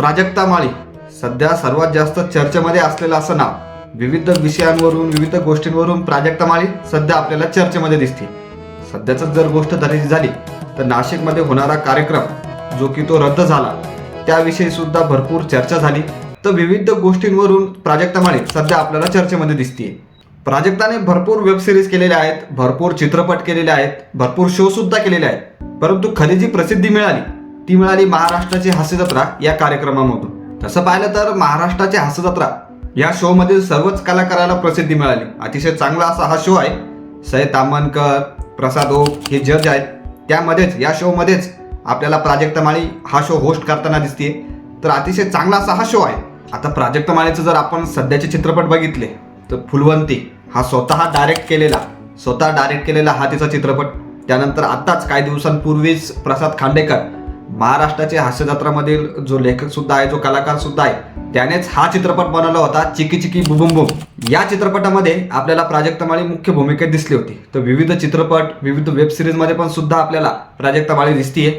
प्राजक्ता माळी सध्या सर्वात जास्त चर्चेमध्ये असलेलं असं नाव. विविध विषयांवरून विविध गोष्टींवरून प्राजक्ता माळी सध्या आपल्याला चर्चेमध्ये दिसते. सध्याच जर गोष्ट धरायची झाली तर नाशिकमध्ये होणारा कार्यक्रम जो की तो रद्द झाला त्याविषयी सुद्धा भरपूर चर्चा झाली. तर विविध गोष्टींवरून प्राजक्ता माळी सध्या आपल्याला चर्चेमध्ये दिसते प्राजक्ताने भरपूर वेब सिरीज केलेल्या आहेत भरपूर चित्रपट केलेले आहेत भरपूर शो सुद्धा केलेले आहेत. परंतु खरी जी प्रसिद्धी मिळाली. ती मिळाली महाराष्ट्राची हास्यजत्रा या कार्यक्रमामधून. तसं पाहिलं तर महाराष्ट्राची हास्यजत्रा या शोमधील सर्वच कलाकाराला प्रसिद्धी मिळाली. अतिशय चांगला असा हा शो आहे. सय तामनकर प्रसाद ओक हे जज आहेत. त्यामध्येच या शोमध्येच आपल्याला प्राजक्ता माळी हा शो होस्ट करताना दिसते तर अतिशय चांगला असा हा शो आहे. आता प्राजक्ता माळीचं जर आपण सध्याचे चित्रपट बघितले तर फुलवंती हा स्वतः डायरेक्ट केलेला स्वतः डायरेक्ट केलेला हा तिचा चित्रपट. त्यानंतर आत्ताच काही दिवसांपूर्वीच प्रसाद खांडेकर महाराष्ट्राचे हास्यजत्रामधील जो लेखक सुद्धा आहे जो कलाकार सुद्धा आहे त्यानेच हा चित्रपट बनवला होता चिकी चिकी बुबुम बुम या चित्रपटामध्ये आपल्याला प्राजक्ता माळी मुख्य भूमिकेत दिसली होती. तर विविध चित्रपट विविध वेब सिरीजमध्ये पण सुद्धा आपल्याला प्राजक्ता माळी दिसतीये.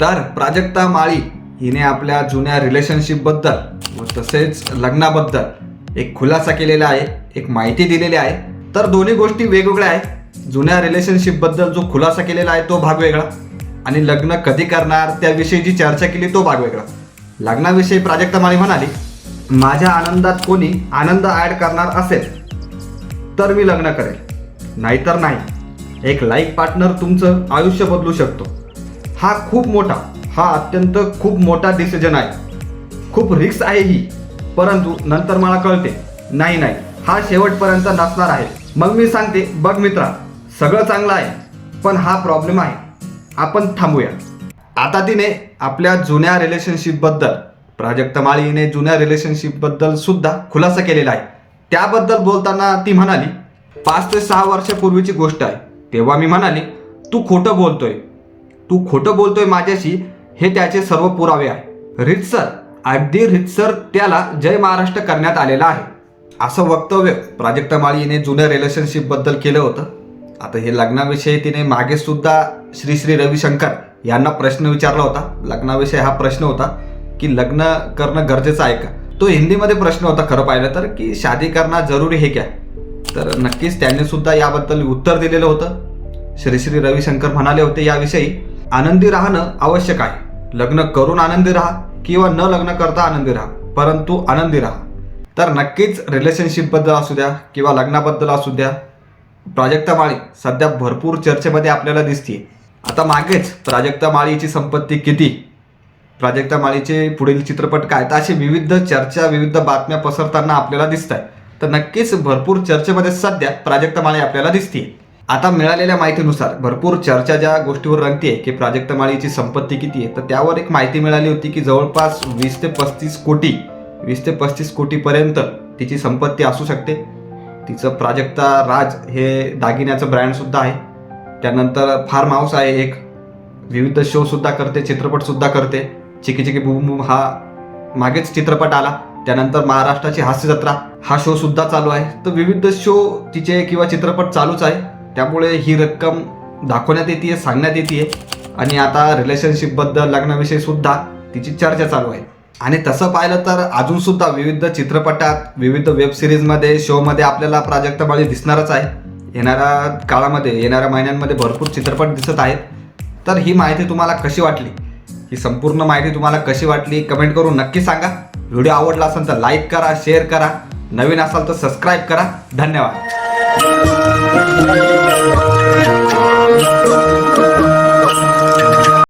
तर प्राजक्ता माळी हिने आपल्या जुन्या रिलेशनशिपबद्दल व तसेच लग्नाबद्दल एक खुलासा केलेला आहे एक माहिती दिलेली आहे. तर दोन्ही गोष्टी वेगवेगळ्या आहेत. जुन्या रिलेशनशिपबद्दल जो खुलासा केलेला आहे तो भाग वेगळा. आणि लग्न कधी करणार त्याविषयी जी चर्चा केली तो भाग वेगळा. लग्नाविषयी प्राजक्ता माळी म्हणाली माझ्या आनंदात कोणी आनंद ॲड करणार असेल तर मी लग्न करेल. नाहीतर नाही. एक लाईफ पार्टनर तुमचं आयुष्य बदलू शकतो. हा खूप मोठा हा अत्यंत खूप मोठा डिसिजन आहे. खूप रिक्स आहे ही. परंतु नंतर मला कळते नाही नाही. हा शेवटपर्यंत नसणार आहे. मग मी सांगते बघ मित्रा सगळं चांगलं आहे पण हा प्रॉब्लेम आहे. आपण थांबूया. आता तिने आपल्या जुन्या रिलेशनशिपबद्दल प्राजक्ता माळी हिने जुन्या रिलेशनशिपबद्दल सुद्धा खुलासा केलेला आहे. त्याबद्दल बोलताना ती म्हणाली पाच ते सहा वर्षापूर्वीची गोष्ट आहे. तेव्हा मी म्हणाली तू खोटं बोलतोय. तू खोटं बोलतोय माझ्याशी हे त्याचे सर्व पुरावे आहे रितसर अगदी रितसर त्याला जय महाराष्ट्र करण्यात आलेला आहे. असं वक्तव्य प्राजक्ता माळी हिने जुन्या रिलेशनशिपबद्दल केलं होतं. आता हे लग्नाविषयी तिने मागे सुद्धा श्री श्री रविशंकर यांना प्रश्न विचारला होता. लग्नाविषयी हा प्रश्न होता की लग्न करणं गरजेचं आहे का? तो हिंदीमध्ये प्रश्न होता खरं पाहिलं तर की शादी करणं जरुरी हे क्या? तर नक्कीच त्यांनी सुद्धा याबद्दल उत्तर दिलेलं होतं. श्री श्री रविशंकर म्हणाले होते याविषयी आनंदी राहणं आवश्यक आहे. लग्न करून आनंदी राहा किंवा न लग्न करता आनंदी राहा परंतु आनंदी राहा. तर नक्कीच रिलेशनशिपबद्दल असू द्या किंवा लग्नाबद्दल असू द्या प्राजक्ता माळी सध्या भरपूर चर्चेमध्ये आपल्याला दिसते आता मागेच प्राजक्ता माळीची संपत्ती किती? प्राजक्ता माळीचे पुढील चित्रपट काय? तर अशी विविध चर्चा विविध बातम्या पसरताना आपल्याला दिसत आहे तर नक्कीच भरपूर चर्चेमध्ये सध्या प्राजक्ता माळी आपल्याला दिसते आता मिळालेल्या माहितीनुसार भरपूर चर्चा ज्या गोष्टीवर रंगते की प्राजक्ता माळीची संपत्ती किती आहे तर त्यावर एक माहिती मिळाली होती की जवळपास वीस ते पस्तीस कोटी वीस ते पस्तीस कोटीपर्यंत तिची संपत्ती असू शकते. तिचं प्राजक्ता राज हे दागिन्याचं ब्रँडसुद्धा आहे. त्यानंतर फार्म हाऊस आहे एक. विविध शो सुद्धा करते चित्रपट सुद्धा करते. चिकी चिकी बुम बुम हा मागेच चित्रपट आला. त्यानंतर महाराष्ट्राची हास्य जत्रा हा शो सुद्धा चालू आहे. तर विविध शो तिचे किंवा चित्रपट चालूच आहे. त्यामुळे ही रक्कम दाखवण्यात येते सांगण्यात येते आणि आता रिलेशनशिपबद्दल लग्नाविषयी सुद्धा तिची चर्चा चालू आहे. आणि तसं पाहिलं तर अजून सुद्धा विविध चित्रपटात विविध वेब सिरीजमध्ये शोमध्ये आपल्याला प्राजक्ता माळी दिसणारच आहे. येणाऱ्या काळामध्ये येणाऱ्या महिन्यांमध्ये भरपूर चित्रपट दिसत आहेत. तर ही माहिती तुम्हाला कशी वाटली? ही संपूर्ण माहिती तुम्हाला कशी वाटली? कमेंट करून नक्की सांगा. व्हिडिओ आवडला असेल तर लाईक करा शेअर करा. नवीन असाल तर सबस्क्राईब करा. धन्यवाद.